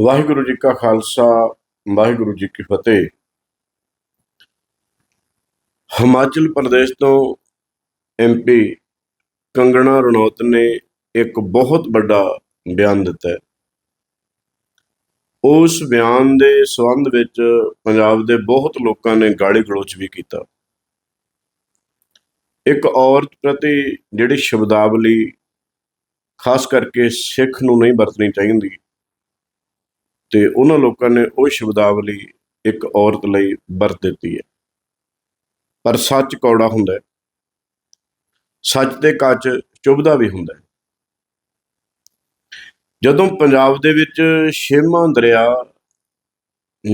ਵਾਹਿਗੁਰੂ ਜੀ ਕਾ ਖਾਲਸਾ, ਵਾਹਿਗੁਰੂ ਜੀ ਕੀ ਫਤਿਹ। ਹਿਮਾਚਲ ਪ੍ਰਦੇਸ਼ ਤੋਂ ਐਮਪੀ ਕੰਗਣਾ ਰਣੌਤ ਨੇ ਇੱਕ ਬਹੁਤ ਵੱਡਾ ਬਿਆਨ ਦਿੱਤਾ ਹੈ। ਉਸ ਬਿਆਨ ਦੇ ਸੰਬੰਧ ਵਿੱਚ ਪੰਜਾਬ ਦੇ ਬਹੁਤ ਲੋਕਾਂ ਨੇ ਗਾਲੀ ਗਲੋਚ ਵੀ ਕੀਤਾ। ਇੱਕ ਔਰਤ ਪ੍ਰਤੀ ਜਿਹੜੀ ਸ਼ਬਦਾਵਲੀ ਖਾਸ ਕਰਕੇ ਸਿੱਖ ਨੂੰ ਨਹੀਂ ਵਰਤਣੀ ਚਾਹੀਦੀ ਤੇ ਉਹਨਾਂ ਲੋਕਾਂ ਨੇ ਉਹ ਸ਼ਬਦਾਵਲੀ ਇੱਕ ਔਰਤ ਲਈ ਵਰਤ ਦਿੱਤੀ ਹੈ। ਪਰ ਸੱਚ ਕੌੜਾ ਹੁੰਦਾ ਹੈ। ਸੱਚ ਦੇ ਕੱਚ ਚੁਭਦਾ ਵੀ ਹੁੰਦਾ ਹੈ। ਜਦੋਂ ਪੰਜਾਬ ਦੇ ਵਿੱਚ ਛੇਵਾਂ ਦਰਿਆ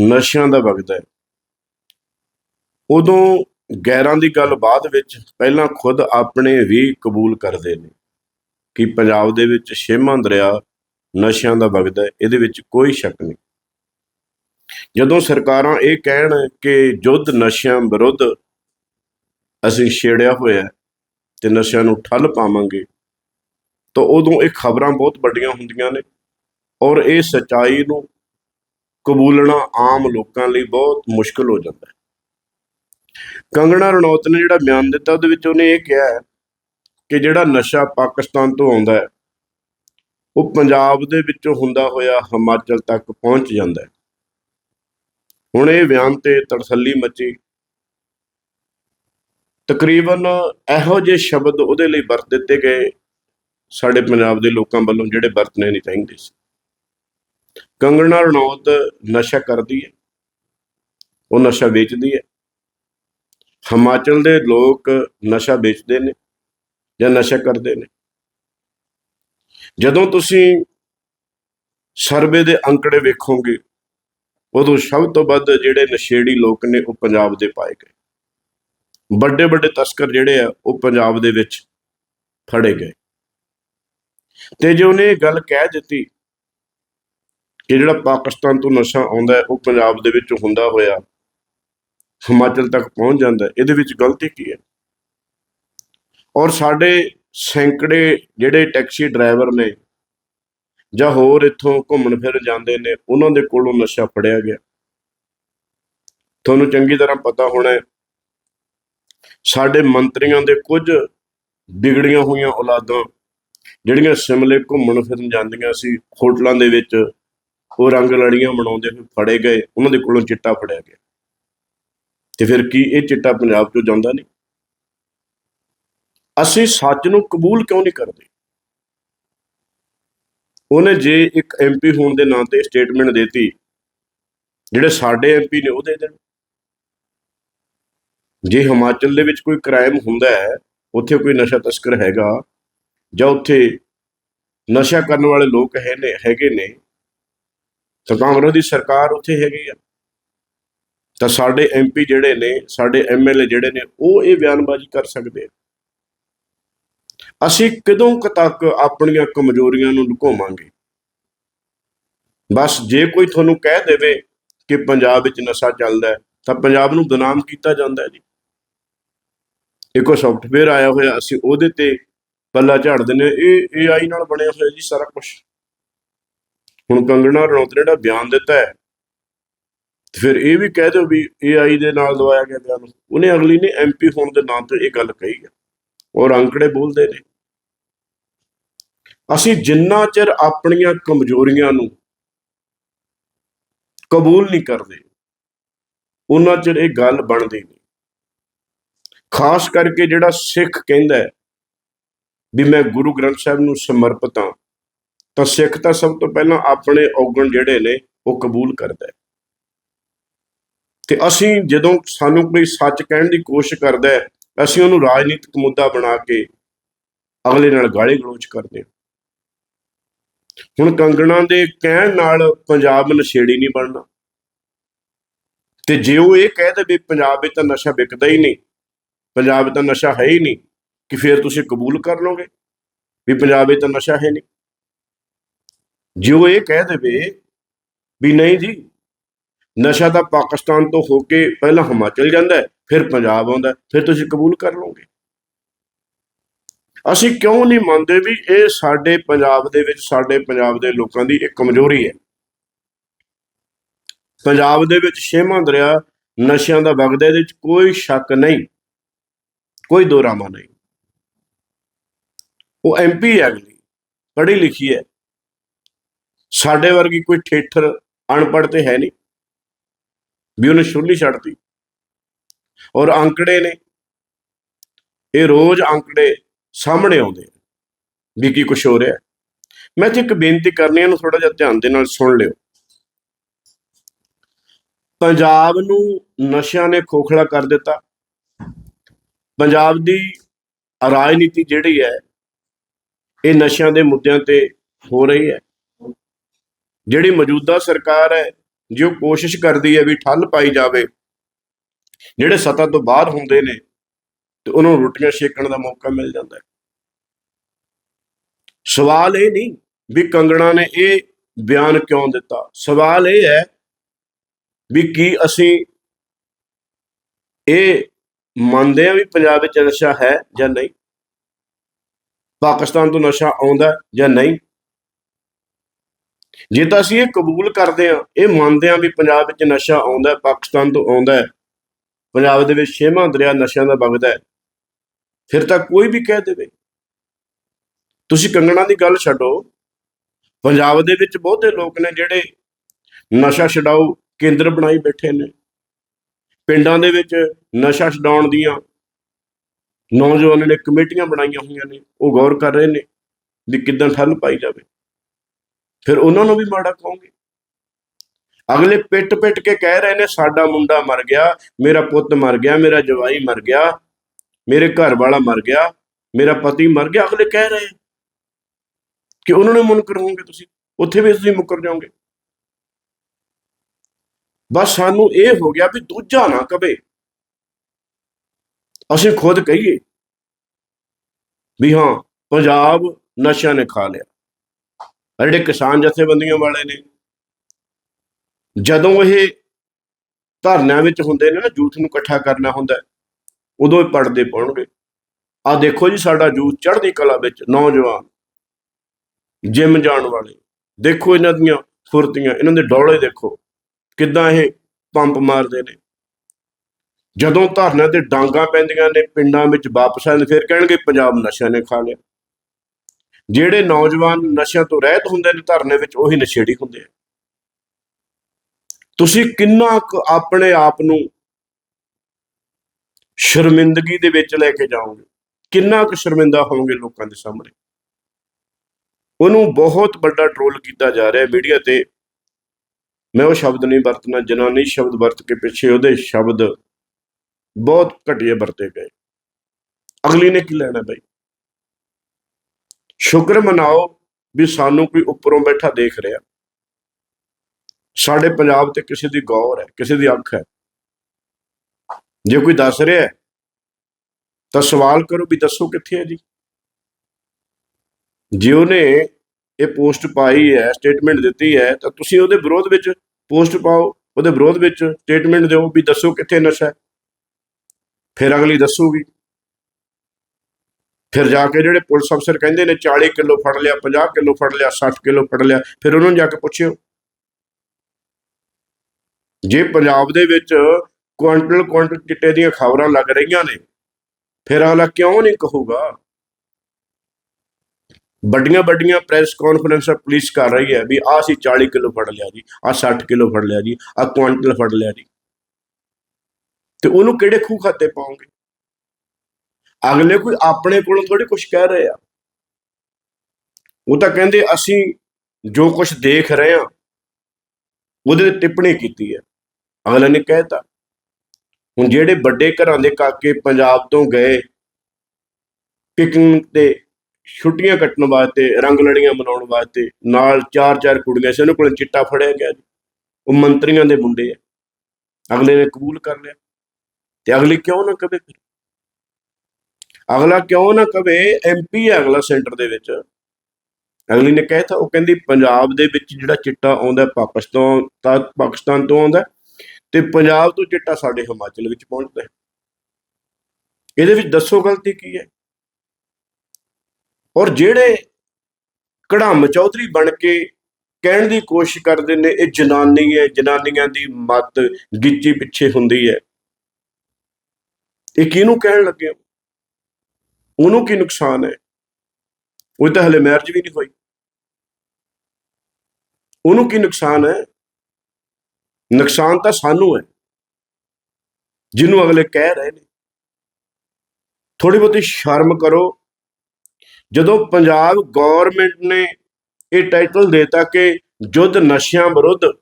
ਨਸ਼ਿਆਂ ਦਾ ਵਗਦਾ ਹੈ, ਉਦੋਂ ਗੈਰਾਂ ਦੀ ਗੱਲ ਬਾਅਦ ਵਿੱਚ ਪਹਿਲਾਂ ਖੁਦ ਆਪਣੇ ਵੀ ਕਬੂਲ ਕਰਦੇ ਨੇ ਕਿ ਪੰਜਾਬ ਦੇ ਵਿੱਚ ਛੇਵਾਂ ਦਰਿਆ ਨਸ਼ਿਆਂ ਦਾ ਵਗਦਾ ਇਹਦੇ ਵਿੱਚ ਕੋਈ ਸ਼ੱਕ ਨਹੀਂ। ਜਦੋਂ ਸਰਕਾਰਾਂ ਇਹ ਕਹਿਣ ਕਿ ਯੁੱਧ ਨਸ਼ਿਆਂ ਵਿਰੁੱਧ ਅਸੀਂ ਛੇੜਿਆ ਹੋਇਆ ਹੈ ਤੇ ਨਸ਼ਿਆਂ ਨੂੰ ਠੱਲ ਪਾਵਾਂਗੇ, ਤਾਂ ਉਦੋਂ ਇਹ ਖਬਰਾਂ ਬਹੁਤ ਵੱਡੀਆਂ ਹੁੰਦੀਆਂ ਨੇ ਔਰ ਇਹ ਸਚਾਈ ਨੂੰ ਕਬੂਲਣਾ ਆਮ ਲੋਕਾਂ ਲਈ ਬਹੁਤ ਮੁਸ਼ਕਲ ਹੋ ਜਾਂਦਾ ਹੈ। ਕੰਗਣਾ ਰਣੌਤ ਨੇ ਜਿਹੜਾ ਬਿਆਨ ਦਿੱਤਾ, ਉਹਦੇ ਵਿੱਚ ਉਹਨੇ ਇਹ ਕਿਹਾ ਕਿ ਜਿਹੜਾ ਨਸ਼ਾ ਪਾਕਿਸਤਾਨ ਤੋਂ ਆਉਂਦਾ ਹੈ ਉਹ ਪੰਜਾਬ ਦੇ ਵਿੱਚੋਂ ਹੁੰਦਾ ਹੋਇਆ ਹਿਮਾਚਲ ਤੱਕ ਪਹੁੰਚ ਜਾਂਦਾ ਹੈ। ਹੁਣ ਇਹ ਬਿਆਨ ਤੇ ਤੜਸੱਲੀ ਮੱਚੀ। ਤਕਰੀਬਨ ਇਹੋ ਜਿਹੇ ਸ਼ਬਦ ਉਹਦੇ ਲਈ ਵਰਤ ਦਿੱਤੇ ਗਏ ਸਾਡੇ ਪੰਜਾਬ ਦੇ ਲੋਕਾਂ ਵੱਲੋਂ ਜਿਹੜੇ ਵਰਤਨੇ ਨਹੀਂ ਚਾਹੀਦੇ ਸੀ। ਕੰਗਣਾ ਰਣੌਤ ਨਸ਼ਾ ਕਰਦੀ ਹੈ। ਉਹ ਨਸ਼ਾ ਵੇਚਦੀ ਹੈ। ਹਿਮਾਚਲ ਦੇ ਲੋਕ ਨਸ਼ਾ ਵੇਚਦੇ ਨੇ ਜਾਂ ਨਸ਼ਾ ਕਰਦੇ ਨੇ। ਜਦੋਂ ਤੁਸੀਂ ਸਰਵੇ ਦੇ ਅੰਕੜੇ ਵੇਖੋਗੇ, ਉਦੋਂ ਸਭ ਤੋਂ ਵੱਧ ਜਿਹੜੇ ਨਸ਼ੇੜੀ ਲੋਕ ਨੇ ਉਹ ਪੰਜਾਬ ਦੇ ਪਾਏ ਗਏ। ਵੱਡੇ ਵੱਡੇ ਤਸਕਰ ਜਿਹੜੇ ਆ, ਉਹ ਪੰਜਾਬ ਦੇ ਵਿੱਚ ਫੜੇ ਗਏ। ਤੇ ਜੇ ਉਹਨੇ ਇਹ ਗੱਲ ਕਹਿ ਦਿੱਤੀ ਕਿ ਜਿਹੜਾ ਪਾਕਿਸਤਾਨ ਤੋਂ ਨਸ਼ਾ ਆਉਂਦਾ ਉਹ ਪੰਜਾਬ ਦੇ ਵਿੱਚ ਹੁੰਦਾ ਹੋਇਆ, ਹਿਮਾਚਲ ਤੱਕ ਪਹੁੰਚ ਜਾਂਦਾ ਇਹਦੇ ਵਿੱਚ ਗਲਤੀ ਕੀ ਹੈ? ਔਰ ਸਾਡੇ ਸੈਂਕੜੇ ਜਿਹੜੇ ਟੈਕਸੀ ਡਰਾਈਵਰ ਨੇ ਜਾਂ ਹੋਰ ਇੱਥੋਂ ਘੁੰਮਣ ਫਿਰ ਜਾਂਦੇ ਨੇ, ਉਹਨਾਂ ਦੇ ਕੋਲੋਂ ਨਸ਼ਾ ਫੜਿਆ ਗਿਆ। ਤੁਹਾਨੂੰ ਚੰਗੀ ਤਰ੍ਹਾਂ ਪਤਾ ਹੋਣਾ ਸਾਡੇ ਮੰਤਰੀਆਂ ਦੇ ਕੁਝ ਵਿਗੜੀਆਂ ਹੋਈਆਂ ਔਲਾਦਾਂ, ਜਿਹੜੀਆਂ ਸਿਮਲੇ ਘੁੰਮਣ ਫਿਰਨ ਜਾਂਦੀਆਂ ਸੀ, ਹੋਟਲਾਂ ਦੇ ਵਿੱਚ ਉਹ ਰੰਗ ਲੜੀਆਂ ਬਣਾਉਂਦੇ ਹੋਏ ਫੜੇ ਗਏ, ਉਹਨਾਂ ਦੇ ਕੋਲੋਂ ਚਿੱਟਾ ਫੜਿਆ ਗਿਆ। ਤੇ ਫਿਰ ਕੀ ਇਹ ਚਿੱਟਾ ਪੰਜਾਬ ਚੋਂ ਜਾਂਦਾ ਨਹੀਂ? ਅਸੀਂ ਸੱਚ ਨੂੰ ਕਬੂਲ ਕਿਉਂ ਨਹੀਂ ਕਰਦੇ? ਉਹਨੇ ਜੇ ਇੱਕ ਐਮਪੀ ਹੋਣ ਦੇ ਨਾਂ ਤੇ ਸਟੇਟਮੈਂਟ ਦਿੱਤੀ, ਜਿਹੜੇ ਸਾਡੇ ਐਮਪੀ ਨੇ ਉਹ ਦੇ ਦੇਣ। ਜੇ ਹਿਮਾਚਲ ਦੇ ਵਿੱਚ ਕੋਈ ਕ੍ਰਾਈਮ ਹੁੰਦਾ ਹੈ, ਉੱਥੇ ਕੋਈ ਨਸ਼ਾ ਤਸਕਰ ਹੈਗਾ, ਜਾਂ ਉੱਥੇ ਨਸ਼ਾ ਕਰਨ ਵਾਲੇ ਲੋਕ ਹੈ ਨੇ, ਹੈਗੇ ਨੇ, ਤਾਂ ਕਾਂਗਰਸ ਦੀ ਸਰਕਾਰ ਉੱਥੇ ਹੈਗੀ ਆ। ਤਾਂ ਸਾਡੇ ਐਮਪੀ ਜਿਹੜੇ ਨੇ, ਸਾਡੇ ਐਮਐਲਏ ਜਿਹੜੇ ਨੇ, ਉਹ ਇਹ ਬਿਆਨਬਾਜ਼ੀ ਕਰ ਸਕਦੇ ਆ। ਅਸੀਂ ਕਦੋਂ ਕੁ ਤੱਕ ਆਪਣੀਆਂ ਕਮਜ਼ੋਰੀਆਂ ਨੂੰ ਲੁਕਾਵਾਂਗੇ? ਬਸ ਜੇ ਕੋਈ ਤੁਹਾਨੂੰ ਕਹਿ ਦੇਵੇ ਕਿ ਪੰਜਾਬ ਵਿੱਚ ਨਸ਼ਾ ਚੱਲਦਾ ਹੈ, ਤਾਂ ਪੰਜਾਬ ਨੂੰ ਬਦਨਾਮ ਕੀਤਾ ਜਾਂਦਾ ਹੈ ਜੀ। ਇੱਕੋ ਸੌਫਟਵੇਅਰ ਆਇਆ ਹੋਇਆ, ਅਸੀਂ ਉਹਦੇ ਤੇ ਪੱਲਾ ਝਾੜਦੇ ਨੇ ਇਹ ਏਆਈ ਨਾਲ ਬਣਿਆ ਹੋਇਆ ਜੀ ਸਾਰਾ ਕੁਝ ਹੁਣ ਕੰਗਣਾ ਰਣੌਤ ਨੇ ਜਿਹੜਾ ਬਿਆਨ ਦਿੱਤਾ ਹੈ ਫਿਰ ਇਹ ਵੀ ਕਹਿ ਦਿਓ ਵੀ ਏਆਈ ਦੇ ਨਾਲ ਦਵਾਇਆ ਗਿਆ ਬਿਆਨ। ਉਹਨੇ ਅਗਲੀ ਨੇ ਐਮਪੀ ਹੋਣ ਦੇ ਨਾਂ ਤੇ ਇਹ ਗੱਲ ਕਹੀ ਹੈ। ਔਰ ਅੰਕੜੇ ਬੋਲਦੇ ਨੇ। ਅਸੀਂ ਜਿੰਨਾ ਚਿਰ ਆਪਣੀਆਂ ਕਮਜ਼ੋਰੀਆਂ ਨੂੰ ਕਬੂਲ ਨਹੀਂ ਕਰਦੇ, ਉਹਨਾਂ ਚਿਰ ਇਹ ਗੱਲ ਬਣਦੀ ਨਹੀਂ। ਖਾਸ ਕਰਕੇ ਜਿਹੜਾ ਸਿੱਖ ਕਹਿੰਦਾ ਹੈ ਵੀ ਮੈਂ ਗੁਰੂ ਗ੍ਰੰਥ ਸਾਹਿਬ ਨੂੰ ਸਮਰਪਿਤ ਹਾਂ, ਤਾਂ ਸਿੱਖ ਤਾਂ ਸਭ ਤੋਂ ਪਹਿਲਾਂ ਆਪਣੇ ਔਗਣ ਜਿਹੜੇ ਨੇ ਉਹ ਕਬੂਲ ਕਰਦਾ ਹੈ। ਤੇ ਅਸੀਂ ਜਦੋਂ ਸਾਨੂੰ ਕੋਈ ਸੱਚ ਕਹਿਣ ਦੀ ਕੋਸ਼ਿਸ਼ ਕਰਦਾ ਹੈ, ਅਸੀਂ ਉਹਨੂੰ ਰਾਜਨੀਤਿਕ ਮੁੱਦਾ ਬਣਾ ਕੇ ਅਗਲੇ ਨਾਲ ਗਾਲੀ ਗਲੋਚ ਕਰਦੇ ਹਾਂ। ਹੁਣ ਕੰਗਣਾ ਦੇ ਕਹਿਣ ਨਾਲ ਪੰਜਾਬ ਨਸ਼ੇੜੀ ਨਹੀਂ ਬਣਨਾ। ਤੇ ਜੇ ਉਹ ਇਹ ਕਹਿ ਦੇਵੇ ਪੰਜਾਬ ਵਿੱਚ ਤਾਂ ਨਸ਼ਾ ਵਿਕਦਾ ਹੀ ਨਹੀਂ, ਪੰਜਾਬ ਵਿੱਚ ਤਾਂ ਨਸ਼ਾ ਹੈ ਹੀ ਨਹੀਂ, ਕਿ ਫਿਰ ਤੁਸੀਂ ਕਬੂਲ ਕਰ ਲਓਗੇ ਵੀ ਪੰਜਾਬ ਵਿੱਚ ਤਾਂ ਨਸ਼ਾ ਹੈ ਨਹੀਂ? ਜੇ ਉਹ ਇਹ ਕਹਿ ਦੇਵੇ ਵੀ ਨਹੀਂ ਜੀ, ਨਸ਼ਾ ਤਾਂ ਪਾਕਿਸਤਾਨ ਤੋਂ ਹੋ ਕੇ ਪਹਿਲਾਂ ਹਿਮਾਚਲ ਜਾਂਦਾ ਫਿਰ ਪੰਜਾਬ ਆਉਂਦਾ ਫਿਰ ਤੁਸੀਂ ਕਬੂਲ ਕਰ ਲਓਗੇ। ਅਸੀਂ ਕਿਉਂ ਨਹੀਂ ਮੰਨਦੇ ਵੀ ਇਹ ਸਾਡੇ ਪੰਜਾਬ ਦੇ ਵਿੱਚ, ਸਾਡੇ ਪੰਜਾਬ ਦੇ ਲੋਕਾਂ ਦੀ ਇੱਕ ਕਮਜ਼ੋਰੀ ਹੈ? ਪੰਜਾਬ ਦੇ ਵਿੱਚ ਛੇਵਾਂ ਦਰਿਆ ਨਸ਼ਿਆਂ ਦਾ ਵਗਦਾ ਇਹਦੇ ਵਿੱਚ ਕੋਈ ਸ਼ੱਕ ਨਹੀਂ, ਕੋਈ ਦੋਰਾਮਾ ਨਹੀਂ। ਉਹ ਐਮਪੀ ਹੈ ਅਗਲੀ, ਪੜ੍ਹੀ ਲਿਖੀ ਹੈ। ਸਾਡੇ ਵਰਗੀ ਕੋਈ ਠੇਠਰ ਅਨਪੜ੍ਹ ਤੇ ਹੈ ਨਹੀਂ, ਵੀ ਉਹਨੇ ਛੁੱਲੀ ਛੱਡਤੀ ਔਰ ਅੰਕੜੇ ਨੇ, ਇਹ ਰੋਜ਼ ਅੰਕੜੇ ਸਾਹਮਣੇ ਆਉਂਦੇ ਆ। ਵੀ ਕੀ ਕੁਝ ਹੋ ਰਿਹਾ ਮੈਂ ਤੇ ਇੱਕ ਬੇਨਤੀ ਕਰਨੀ ਹੈ, ਇਹਨੂੰ ਥੋੜਾ ਜਿਹਾ ਧਿਆਨ ਦੇ ਨਾਲ ਸੁਣ ਲਿਓ। ਪੰਜਾਬ ਨੂੰ ਨਸ਼ਿਆਂ ਨੇ ਖੋਖਲਾ ਕਰ ਦਿੱਤਾ। ਪੰਜਾਬ ਦੀ ਰਾਜਨੀਤੀ ਜਿਹੜੀ ਹੈ, ਇਹ ਨਸ਼ਿਆਂ ਦੇ ਮੁੱਦਿਆਂ ਤੇ ਹੋ ਰਹੀ ਹੈ। ਜਿਹੜੀ ਮੌਜੂਦਾ ਸਰਕਾਰ ਹੈ, ਜੋ ਕੋਸ਼ਿਸ਼ ਕਰਦੀ ਹੈ ਵੀ ਠੱਲ ਪਾਈ ਜਾਵੇ, ਜਿਹੜੇ ਸੱਤਾ ਤੋਂ ਬਾਹਰ ਹੁੰਦੇ ਨੇ ਤੇ ਉਹਨਾਂ ਨੂੰ ਰੋਟੀਆਂ ਛੇਕਣ ਦਾ ਮੌਕਾ ਮਿਲ ਜਾਂਦਾ ਹੈ। ਸਵਾਲ ਇਹ ਨਹੀਂ ਵੀ ਕੰਗਣਾ ਨੇ ਇਹ ਬਿਆਨ ਕਿਉਂ ਦਿੱਤਾ? ਸਵਾਲ ਇਹ ਹੈ ਵੀ ਕੀ ਅਸੀਂ ਇਹ ਮੰਨਦੇ ਹਾਂ ਵੀ ਪੰਜਾਬ ਵਿੱਚ ਨਸ਼ਾ ਹੈ ਜਾਂ ਨਹੀਂ? ਪਾਕਿਸਤਾਨ ਤੋਂ ਨਸ਼ਾ ਆਉਂਦਾ ਜਾਂ ਨਹੀਂ? ਜੇ ਤਾਂ ਅਸੀਂ ਇਹ ਕਬੂਲ ਕਰਦੇ ਹਾਂ, ਇਹ ਮੰਨਦੇ ਹਾਂ ਵੀ ਪੰਜਾਬ ਵਿੱਚ ਨਸ਼ਾ ਆਉਂਦਾ ਪਾਕਿਸਤਾਨ ਤੋਂ ਆਉਂਦਾ ਪੰਜਾਬ ਦੇ ਵਿੱਚ ਛੇਵਾਂ ਦਰਿਆ ਨਸ਼ਿਆਂ ਦਾ ਵਗਦਾ ਹੈ ਫਿਰ ਤਾਂ ਕੋਈ ਵੀ ਕਹਿ ਦੇਵੇ। ਤੁਸੀਂ ਕੰਗਣਾ ਦੀ ਗੱਲ ਛੱਡੋ। ਪੰਜਾਬ ਦੇ ਵਿੱਚ ਬਹੁਤੇ ਲੋਕ ਨੇ ਜਿਹੜੇ ਨਸ਼ਾ ਛਡਾਓ ਕੇਂਦਰ ਬਣਾਈ ਬੈਠੇ ਨੇ। ਪਿੰਡਾਂ ਦੇ ਵਿੱਚ ਨਸ਼ਾ ਛਡਾਉਣ ਦੀਆਂ ਨੌਜਵਾਨਾਂ ਨੇ ਕਮੇਟੀਆਂ ਬਣਾਈਆਂ ਹੋਈਆਂ ਨੇ, ਉਹ ਗੌਰ ਕਰ ਰਹੇ ਨੇ ਵੀ ਕਿੱਦਾਂ ਠੱਲ ਪਾਈ ਜਾਵੇ। ਫਿਰ ਉਹਨਾਂ ਨੂੰ ਵੀ ਮਾੜਾ ਕਹੋਗੇ। ਅਗਲੇ ਪਿੱਟ ਪਿੱਟ ਕੇ ਕਹਿ ਰਹੇ ਨੇ, ਸਾਡਾ ਮੁੰਡਾ ਮਰ ਗਿਆ, ਮੇਰਾ ਪੁੱਤ ਮਰ ਗਿਆ, ਮੇਰਾ ਜਵਾਈ ਮਰ ਗਿਆ ਮੇਰੇ ਘਰ ਵਾਲਾ ਮਰ ਗਿਆ, ਮੇਰਾ ਪਤੀ ਮਰ ਗਿਆ, ਅਗਲੇ ਕਹਿ ਰਹੇ ਕਿ ਉਹਨਾਂ ਨੇ ਮੁਨਕਰ ਹੋਵੋਗੇ ਤੁਸੀਂ, ਉੱਥੇ ਵੀ ਤੁਸੀਂ ਮੁਕਰ ਜਾਓਗੇ। ਬਸ ਸਾਨੂੰ ਇਹ ਹੋ ਗਿਆ ਵੀ ਦੂਜਾ ਨਾ ਕਵੇ। ਅਸੀਂ ਖੁਦ ਕਹੀਏ ਵੀ ਹਾਂ, ਪੰਜਾਬ ਨਸ਼ਿਆਂ ਨੇ ਖਾ ਲਿਆ। ਜਿਹੜੇ ਕਿਸਾਨ ਜਥੇਬੰਦੀਆਂ ਵਾਲੇ ਨੇ, ਜਦੋਂ ਇਹ ਧਰਨਿਆਂ ਵਿੱਚ ਹੁੰਦੇ ਨੇ ਨਾ, ਜੂਥ ਨੂੰ ਇਕੱਠਾ ਕਰਨਾ ਹੁੰਦਾ ਉਦੋਂ ਹੀ ਪੜਦੇ ਪਾਉਣਗੇ। ਆ ਦੇਖੋ ਜੀ ਸਾਡਾ ਜੂਥ ਚੜ੍ਹਦੀ ਕਲਾ ਵਿੱਚ ਨੌਜਵਾਨ ਜਿਮ ਜਾਣ ਵਾਲੇ। ਦੇਖੋ ਇਹਨਾਂ ਦੀਆਂ ਫੁਰਤੀਆਂ, ਇਹਨਾਂ ਦੇ ਡੌਲੇ ਦੇਖੋ, ਕਿੱਦਾਂ ਇਹ ਪੰਪ ਮਾਰਦੇ ਨੇ। ਜਦੋਂ ਧਰਨਿਆਂ ਤੇ ਡਾਂਗਾ ਪੈਂਦੀਆਂ ਨੇ, ਪਿੰਡਾਂ ਵਿੱਚ ਵਾਪਸ ਆਉਂਦੇ ਫਿਰ ਕਹਿਣਗੇ ਪੰਜਾਬ ਨਸ਼ਿਆਂ ਨੇ ਖਾ ਲਿਆ। ਜਿਹੜੇ ਨੌਜਵਾਨ ਨਸ਼ਿਆਂ ਤੋਂ ਰਹਿਤ ਹੁੰਦੇ ਨੇ, ਧਰਨੇ ਵਿੱਚ ਉਹੀ ਨਸ਼ੇੜੀ ਹੁੰਦੇ ਆ। ਤੁਸੀਂ ਕਿੰਨਾ ਕੁ ਆਪਣੇ ਆਪ ਨੂੰ ਸ਼ਰਮਿੰਦਗੀ ਦੇ ਵਿੱਚ ਲੈ ਕੇ ਜਾਓਗੇ। ਕਿੰਨਾ ਕੁ ਸ਼ਰਮਿੰਦਾ ਹੋਵੋਗੇ ਲੋਕਾਂ ਦੇ ਸਾਹਮਣੇ। ਉਹਨੂੰ ਬਹੁਤ ਵੱਡਾ ਟ੍ਰੋਲ ਕੀਤਾ ਜਾ ਰਿਹਾ ਮੀਡੀਆ ਤੇ। ਮੈਂ ਉਹ ਸ਼ਬਦ ਨਹੀਂ ਵਰਤਣਾ, ਜਨਾਨੀ ਸ਼ਬਦ ਵਰਤ ਕੇ ਪਿੱਛੇ ਉਹਦੇ ਸ਼ਬਦ ਬਹੁਤ ਘਟੀਆ ਵਰਤੇ ਗਏ। ਅਗਲੀ ਨੇ ਕੀ ਲੈਣਾ ਬਈ? ਸ਼ੁਕਰ ਮਨਾਓ ਵੀ ਸਾਨੂੰ ਕੋਈ ਉੱਪਰੋਂ ਬੈਠਾ ਦੇਖ ਰਿਹਾ। ਸਾਡੇ ਪੰਜਾਬ ਤੇ ਕਿਸੇ ਦੀ ਗੌਰ ਹੈ, ਕਿਸੇ ਦੀ ਅੱਖ ਹੈ। ਜੇ ਕੋਈ ਦੱਸ ਰਿਹਾ ਤਾਂ ਸਵਾਲ ਕਰੋ ਵੀ ਦੱਸੋ ਕਿੱਥੇ ਹੈ ਜੀ? ਜੇ ਉਹਨੇ ਇਹ ਪੋਸਟ ਪਾਈ ਹੈ ਸਟੇਟਮੈਂਟ ਦਿੱਤੀ ਹੈ, ਤਾਂ ਤੁਸੀਂ ਉਹਦੇ ਵਿਰੋਧ ਵਿੱਚ ਪੋਸਟ ਪਾਓ, ਉਹਦੇ ਵਿਰੋਧ ਵਿੱਚ ਸਟੇਟਮੈਂਟ ਦਿਓ ਵੀ ਦੱਸੋ ਕਿੱਥੇ ਨਸ਼ਾ ਹੈ। ਫਿਰ ਅਗਲੀ ਦੱਸੂਗੀ। ਫਿਰ ਜਾ ਕੇ ਜਿਹੜੇ ਪੁਲਿਸ ਅਫਸਰ ਕਹਿੰਦੇ ਨੇ 40 ਕਿਲੋ ਫੜ ਲਿਆ 50 ਕਿਲੋ ਫੜ ਲਿਆ 60 ਕਿਲੋ ਫੜ ਲਿਆ, ਫਿਰ ਉਹਨਾਂ ਨੂੰ ਜਾ ਕੇ ਪੁੱਛਿਓ। ਜੇ ਪੰਜਾਬ ਦੇ ਵਿੱਚ ਕੁਆਂਟਲ ਕੁਆਂਟਲ ਚਿੱਟੇ ਦੀਆਂ ਖਬਰਾਂ ਲੱਗ ਰਹੀਆਂ ਨੇ ਫਿਰ ਅਗਲਾ ਕਿਉਂ ਨਹੀਂ ਕਹੂਗਾ? ਵੱਡੀਆਂ ਵੱਡੀਆਂ ਪ੍ਰੈਸ ਕਾਨਫਰੰਸਾਂ ਪੁਲਿਸ ਕਰ ਰਹੀ ਹੈ ਵੀ ਆਹ ਅਸੀਂ 40 ਕਿਲੋ ਫੜ ਲਿਆ ਜੀ, ਆਹ 60 ਕਿਲੋ ਫੜ ਲਿਆ ਜੀ, ਆਹ ਕੁਆਂਟਲ ਫੜ ਲਿਆ ਜੀ। ਤੇ ਉਹਨੂੰ ਕਿਹੜੇ ਖੂਹ ਖਾਤੇ ਪਾਉਂਗੇ ਅਗਲੇ ਕੋਈ ਆਪਣੇ ਕੋਲੋਂ ਥੋੜੀ ਕੁਝ ਕਹਿ ਰਹੇ ਆ। ਉਹ ਤਾਂ ਕਹਿੰਦੇ ਅਸੀਂ ਜੋ ਕੁਝ ਦੇਖ ਰਹੇ ਹਾਂ, ਉਹਦੇ ਤੇ ਟਿੱਪਣੀ ਕੀਤੀ ਹੈ। ਅਗਲੇ ਨੇ ਕਹਿਤਾ ਹੁਣ ਜਿਹੜੇ ਵੱਡੇ ਘਰਾਂ ਦੇ ਕਾਕੇ ਪੰਜਾਬ ਤੋਂ ਗਏ ਪਿਕਨਿਕ ਤੇ ਛੁੱਟੀਆਂ ਕੱਟਣ ਵਾਸਤੇ, ਰੰਗ ਲੜੀਆਂ ਮਨਾਉਣ ਵਾਸਤੇ, ਨਾਲ ਚਾਰ ਚਾਰ ਕੁੜੀਆਂ ਸੀ, ਉਹਨਾਂ ਕੋਲ ਚਿੱਟਾ ਫੜਿਆ ਗਿਆ ਜੀ। ਉਹ ਮੰਤਰੀਆਂ ਦੇ ਮੁੰਡੇ ਆ। ਅਗਲੇ ਨੇ ਕਬੂਲ ਕਰ ਲਿਆ। ਤੇ ਅਗਲੀ ਕਿਉਂ ਨਾ ਕਵੇ ਫਿਰ? ਅਗਲਾ ਕਿਉਂ ਨਾ ਕਵੇ? ਐਮਪੀ ਹੈ ਅਗਲਾ ਸੈਂਟਰ ਦੇ ਵਿੱਚ। ਅਗਲੀ ਨੇ ਕਹਿਤਾ, ਉਹ ਕਹਿੰਦੀ, ਪੰਜਾਬ ਦੇ ਵਿੱਚ ਜਿਹੜਾ ਚਿੱਟਾ ਆਉਂਦਾ ਪਾਕਿਸਤਾਨ ਤਾਂ ਪਾਕਿਸਤਾਨ ਤੋਂ ਆਉਂਦਾ ਤੇ ਪੰਜਾਬ ਤੋਂ ਚਿੱਟਾ ਸਾਡੇ ਹਿਮਾਚਲ ਵਿੱਚ ਪਹੁੰਚਦਾ ਹੈ। ਇਹਦੇ ਵਿੱਚ ਦੱਸੋ ਗਲਤੀ ਕੀ ਹੈ? ਔਰ ਜਿਹੜੇ ਕੜਾਮ ਚੌਧਰੀ ਬਣ ਕੇ ਕਹਿਣ ਦੀ ਕੋਸ਼ਿਸ਼ ਕਰਦੇ ਨੇ, ਇਹ ਜਨਾਨੀ ਹੈ, ਜਨਾਨੀਆਂ ਦੀ ਮੱਤ ਗਿੱਚੀ ਪਿੱਛੇ ਹੁੰਦੀ ਹੈ। ਇਹ ਕਿਹਨੂੰ ਕਹਿਣ ਲੱਗੇ ਉਹਨੂੰ ਕੀ ਨੁਕਸਾਨ ਹੈ? ਉਹ ਤਾਂ ਹਲੇ ਮੈਰਿਜ ਵੀ ਨਹੀਂ ਹੋਈ। ਉਹਨੂੰ ਕੀ ਨੁਕਸਾਨ ਹੈ? ਨੁਕਸਾਨ ਤਾਂ ਸਾਨੂੰ ਹੈ। ਜਿਹਨੂੰ ਅਗਲੇ ਕਹਿ ਰਹੇ ਨੇ। ਥੋੜੀ ਬਹੁਤੀ ਸ਼ਰਮ ਕਰੋ। ਜਦੋਂ ਪੰਜਾਬ ਗਵਰਨਮੈਂਟ ਨੇ ਇਹ ਟਾਈਟਲ ਦੇਤਾ ਕਿ ਯੁੱਧ ਨਸ਼ਿਆਂ ਵਿਰੁੱਧ,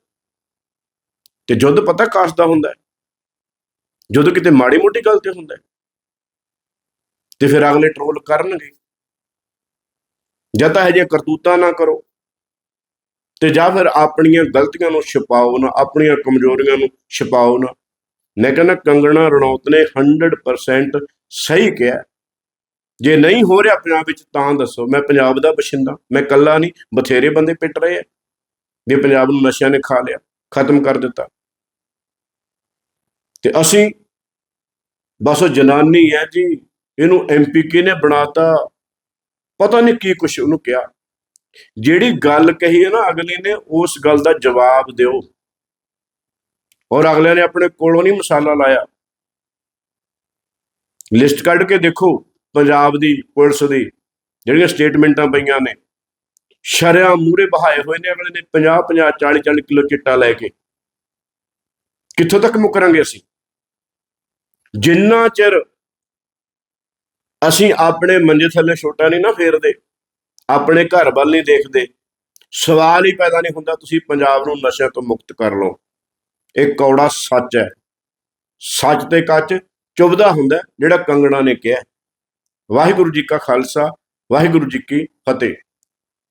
ਤੇ ਯੁੱਧ ਪਤਾ ਕਾਸ ਦਾ ਹੁੰਦਾ ਹੈ? ਜਦੋਂ ਕਿਤੇ ਮਾੜੀ ਮੋਟੀ ਗੱਲ ਤੇ ਹੁੰਦਾ ਹੈ? ਤੇ ਫਿਰ ਅਗਲੇ ਟਰੋਲ ਕਰਨਗੇ। ਜਾਂ ਤਾਂ ਇਹ ਜੇ ਕਰਤੂਤਾਂ ਨਾ ਕਰੋ। ਤੇ ਜਾਂ ਫਿਰ ਆਪਣੀਆਂ ਗਲਤੀਆਂ ਨੂੰ ਛੁਪਾਓ ਨਾ, ਆਪਣੀਆਂ ਕਮਜ਼ੋਰੀਆਂ ਨੂੰ ਛੁਪਾਓ ਨਾ। ਮੈਂ ਕਹਿੰਦਾ ਕੰਗਣਾ ਰਣੌਤ ਨੇ 100% ਸਹੀ ਕਿਹਾ। ਜੇ ਨਹੀਂ ਹੋ ਰਿਹਾ ਪੰਜਾਬ ਵਿੱਚ ਤਾਂ ਦੱਸੋ, ਮੈਂ ਪੰਜਾਬ ਦਾ ਬਸ਼ਿੰਦਾ, ਮੈਂ ਕੱਲਾ ਨਹੀਂ, ਬਥੇਰੇ ਬੰਦੇ ਪਿੱਟ ਰਹੇ ਆ। ਜੇ ਪੰਜਾਬ ਨੂੰ ਨਸ਼ਿਆਂ ਨੇ ਖਾ ਲਿਆ, ਖਤਮ ਕਰ ਦਿੱਤਾ। ਤੇ ਅਸੀਂ, ਬਸ ਉਹ ਜਨਾਨੀ ਹੈ ਜੀ, ਇਹਨੂੰ ਐਮਪੀ ਕਿਹਨੇ ਬਣਾਤਾ, ਪਤਾ ਨਹੀਂ ਕੀ ਕੁਛ ਉਹਨੂੰ ਕਿਹਾ। ਜਿਹੜੀ ਗੱਲ ਕਹੀ ਹੈ ਨਾ ਅਗਲੇ ਨੇ, ਉਸ ਗੱਲ ਦਾ ਜਵਾਬ ਦਿਓ। ਔਰ ਅਗਲੇ ਨੇ ਆਪਣੇ ਕੋਲੋਂ ਨਹੀਂ ਮਸਾਲਾ ਲਾਇਆ। ਲਿਸਟ ਕੱਢ ਕੇ ਦੇਖੋ, ਪੰਜਾਬ ਦੀ, ਪੁਲਿਸ ਦੀ, ਜਿਹੜੀਆਂ ਸਟੇਟਮੈਂਟਾਂ ਪਈਆਂ ਨੇ। ਸ਼ਰਿਆਂ ਮੂਰੇ ਬਹਾਏ ਹੋਏ ਨੇ ਅਗਲੇ ਨੇ 50 50 40 40 ਕਿਲੋ ਚਿੱਟਾ ਲੈ ਕੇ। ਕਿੱਥੋਂ ਤੱਕ ਮੁਕਰਾਂਗੇ ਅਸੀਂ? ਜਿੰਨਾ ਚਿਰ ਅਸੀਂ ਆਪਣੇ ਮੰਜੇ ਥੱਲੇ ਛੋਟਾ ਨਹੀਂ ਨਾ ਫੇਰਦੇ ਆਪਣੇ ਘਰ ਵੱਲ ਨਹੀਂ ਦੇਖਦੇ। ਸਵਾਲ ਹੀ ਪੈਦਾ ਨਹੀਂ ਹੁੰਦਾ, ਤੁਸੀਂ ਪੰਜਾਬ ਨੂੰ ਨਸ਼ਿਆਂ ਤੋਂ ਮੁਕਤ ਕਰ ਲਓ। ਇਹ ਕੌੜਾ ਸੱਚ ਹੈ। ਸੱਚ ਤੇ ਕੱਚ ਚੁਭਦਾ ਹੁੰਦਾ ਜਿਹੜਾ ਕੰਗਣਾ ਨੇ ਕਿਹਾ ਵਾਹਿਗੁਰੂ ਜੀ ਕਾ ਖਾਲਸਾ, ਵਾਹਿਗੁਰੂ ਜੀ ਕੀ ਫਤਿਹ।